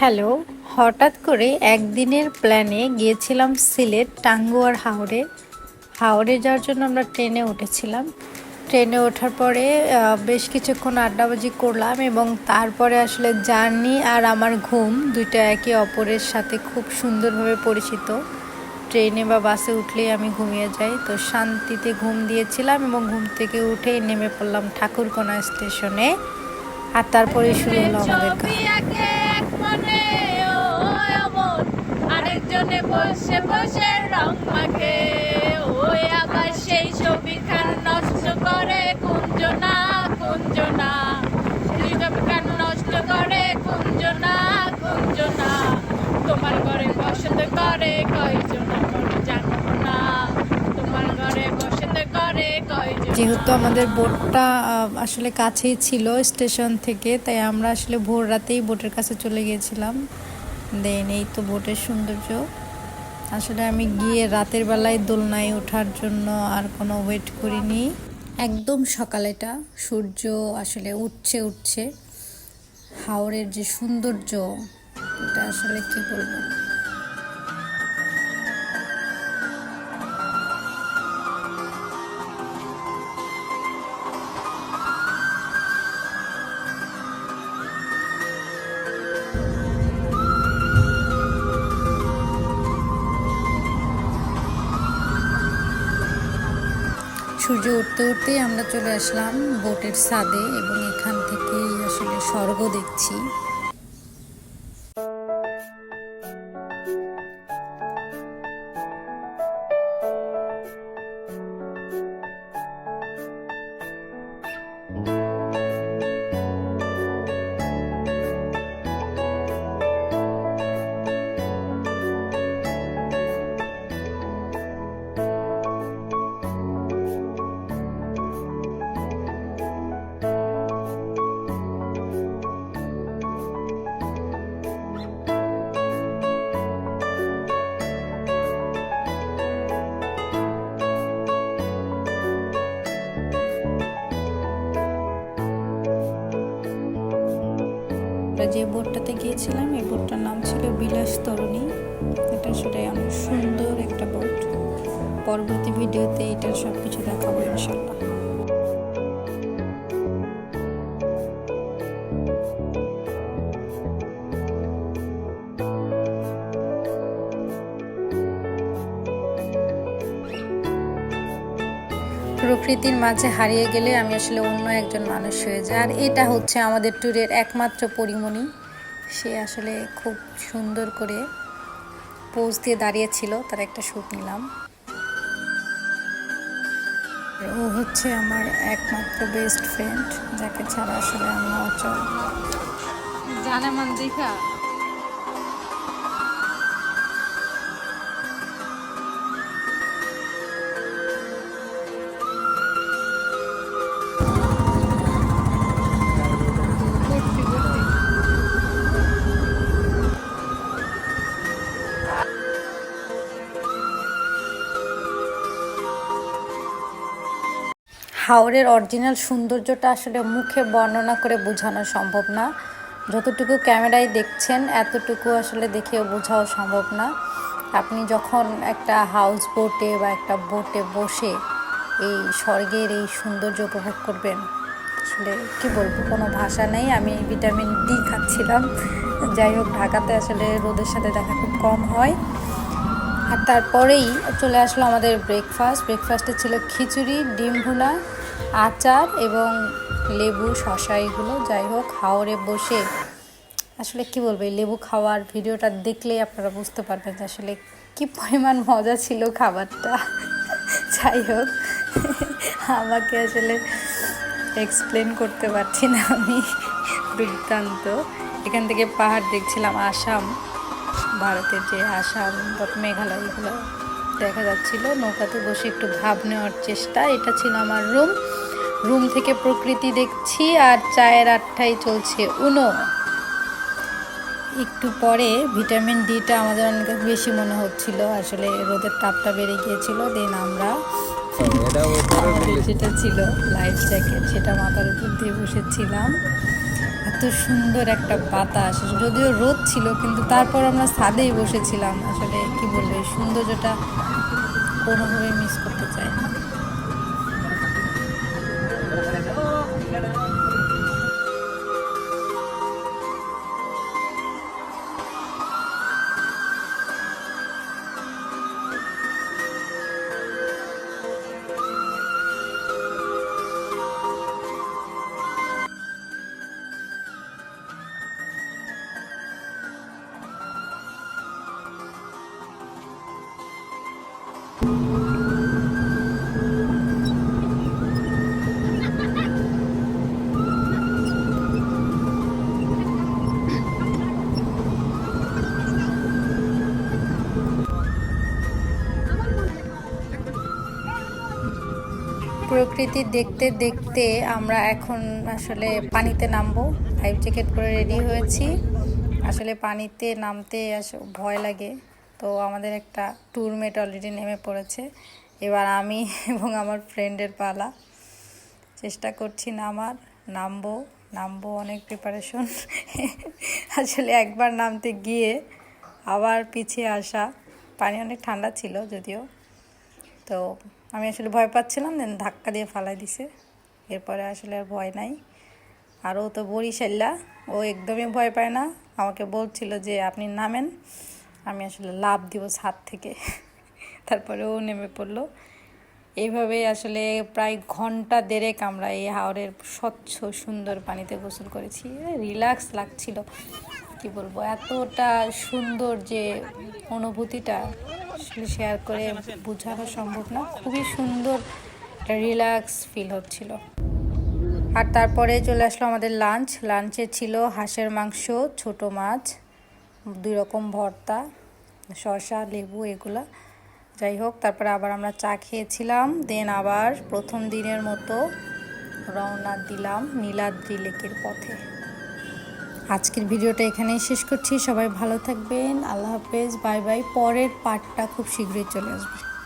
Hello, হঠাৎ করে একদিনের প্ল্যানে গিয়েছিলাম সিলেট টাঙ্গুয়ার হাওড়ে হাওড়ে যাওয়ার জন্য আমরা ট্রেনে উঠেছিলাম। ট্রেনে ওঠার পরে বেশ কিছুক্ষণ আড্ডাবাজি করলাম এবং তারপরে আসলে জার্নি আর আমার ঘুম দুইটা একে অপরের সাথে খুব সুন্দরভাবে পরিচিত। ট্রেনে বা বাসে উঠলেই আমি ঘুমিয়ে যাই। তো শান্তিতে ঘুম দিয়েছিলাম এবং ঘুম থেকে উঠেই নেমে পড়লাম ঠাকুরকোনা স্টেশনে। আর তারপরে শুরু হলো আমাদের গান মনে ও অমন আরেকজনে বসে বসে রং মাখে। ওই আবার সেই ছবি খান নষ্ট করে কুঞ্জনা কুঞ্জনা। সেই ছবি খান নষ্ট করে কুঞ্জনা কুঞ্জনা। তোমার ঘরে বসন্ত করে কয়জনা করে জানো না তোমার ঘরে বসতে করে কয়জন যেহেতু আমাদের বোটটা আসলে কাছেই ছিল স্টেশন থেকে, তাই আমরা আসলে ভোর রাতেই বোটের কাছে চলে গিয়েছিলাম। দেন এই তো বোটের সৌন্দর্য। আসলে আমি গিয়ে রাতের বেলায় দোলনায় ওঠার জন্য আর কোনো ওয়েট করিনি। একদম সকালেটা সূর্য আসলে উঠছে উঠছে। হাওড়ের যে সৌন্দর্য, এটা আসলে কী বলব? সূর্য উঠতে উঠতেই আমরা চলে আসলাম বোটের সাদে এবং এখান থেকেই আসলে স্বর্গ দেখছি। যে বোটটাতে গিয়েছিলাম, এই বোটটার নাম ছিল বিলাস তরুণী। এটা সেটাই অনেক সুন্দর একটা বোট। পরবর্তী ভিডিওতে এটার সব কিছু দেখাবো ইনশাল্লাহ প্রকৃতির মাঝে হারিয়ে গেলে আমি আসলে অন্য একজন মানুষ হয়ে যাই। আর এটা হচ্ছে আমাদের ট্যুরের একমাত্র পরিমণি। সে আসলে খুব সুন্দর করে পোজ দিয়ে দাঁড়িয়েছিল, তার একটা শ্যুট নিলাম। ও হচ্ছে আমার একমাত্র বেস্ট ফ্রেন্ড যাকে ছাড়া আসলে আমি অচল। জানে মান দেখা। হাওড়ের অরিজিনাল সৌন্দর্যটা আসলে মুখে বর্ণনা করে বোঝানো সম্ভব না। যতটুকু ক্যামেরায় দেখছেন, এতটুকু আসলে দেখেও বোঝাও সম্ভব না। আপনি যখন একটা হাউস বোটে বা একটা বোটে বসে এই স্বর্গের এই সৌন্দর্য উপভোগ করবেন, আসলে কী বলব, কোনো ভাষা নেই। আমি ভিটামিন ডি খাচ্ছিলাম। যাই হোক, ঢাকাতে আসলে রোদের সাথে দেখা খুব কম হয়। আর তারপরেই চলে আসলো আমাদের ব্রেকফাস্ট ব্রেকফাস্টে ছিল খিচুড়ি, ডিম ভুনা আচার এবং লেবু শশা এগুলো, যাই হোক হাওড়ে বসে। আসলে কি বলব, এই লেবু খাওয়ার ভিডিওটা দেখলেই আপনারা বুঝতে পারবেন যে আসলে কি পরিমাণ মজা ছিল খাবারটা। যাই হোক, আমাকে আসলে এক্সপ্লেন করতে পারছি না আমি দুর্দান্ত এখান থেকে পাহাড় দেখছিলাম, আসাম, ভারতের যে আসাম বা মেঘালয়, এগুলো দেখা যাচ্ছিল। নৌকাতে বসে একটু ভাব নেওয়ার চেষ্টা, এটা ছিল আমার রুম রুম থেকে প্রকৃতি দেখছি আর চায়ের আটটাই চলছে। উনো। একটু পরে ভিটামিন ডিটা আমাদের অনেক বেশি মনে হচ্ছিল। আসলে রোদের তাপটা বেড়ে গিয়েছিল, দেন আমরা যেটা ছিল লাইফ জ্যাকেট সেটা মাথার উপর দিয়ে বসেছিলাম। এত সুন্দর একটা বাতাস। যদিও রোদ ছিল, কিন্তু তারপর আমরা ছাদেই বসেছিলাম। আসলে কি বলব, এই সৌন্দর্যটা কোনোভাবে মিস করতে চাই না প্রকৃতি দেখতে দেখতে আমরা এখন আসলে পানিতে নামবো। লাইফ জ্যাকেট পরে রেডি হয়েছি। আসলে পানিতে নামতে ভয় লাগে। তো আমাদের একটা ট্যুরমেট অলরেডি নেমে পড়েছে। এবার আমি এবং আমার ফ্রেন্ডের পালা। চেষ্টা করছি নামার। নামবো নামবো অনেক প্রিপারেশন আসলে একবার নামতে গিয়ে আবার পিছিয়ে আসা। পানি অনেক ঠান্ডা ছিল যদিও। তো আমি আসলে ভয় পাচ্ছিলাম দেন ধাক্কা দিয়ে ফালাই দিছে। এরপরে আসলে আর ভয় নাই। আর ও তো বরিশাল্লা ও একদমই ভয় পায় না। আমাকে বলছিল যে, আপনি নামেন। আমি আসলে লাভ দিব ছাদ থেকে। তারপরে ও নেমে পড়ল। এইভাবেই আসলে প্রায় ঘণ্টা দেড়েক আমরা এই হাওড়ের স্বচ্ছ, সুন্দর পানিতে গোসল করেছি। রিল্যাক্স লাগছিল। কি বলব? এতটা সুন্দর যে অনুভূতিটা শেয়ার করে বোঝানো সম্ভব না। খুবই সুন্দর, রিল্যাক্স ফিল হচ্ছিল। আর তারপরে চলে আসলো আমাদের লাঞ্চ। লাঞ্চে ছিল হাঁসের মাংস, ছোট মাছ, দুই রকম ভর্তা। শসা, লেবু এগুলা। যাই হোক, তারপরে আবার আমরা চা খেয়েছিলাম। দেন আবার প্রথম দিনের মতো রওনা দিলাম নীলাদ্রি লেকের পথে। আজকের ভিডিওটা এখানেই শেষ করছি। সবাই ভালো থাকবেন। আল্লাহ হাফেজ। Bye bye. পরের পার্টটা খুব শীঘ্রই চলে আসবে।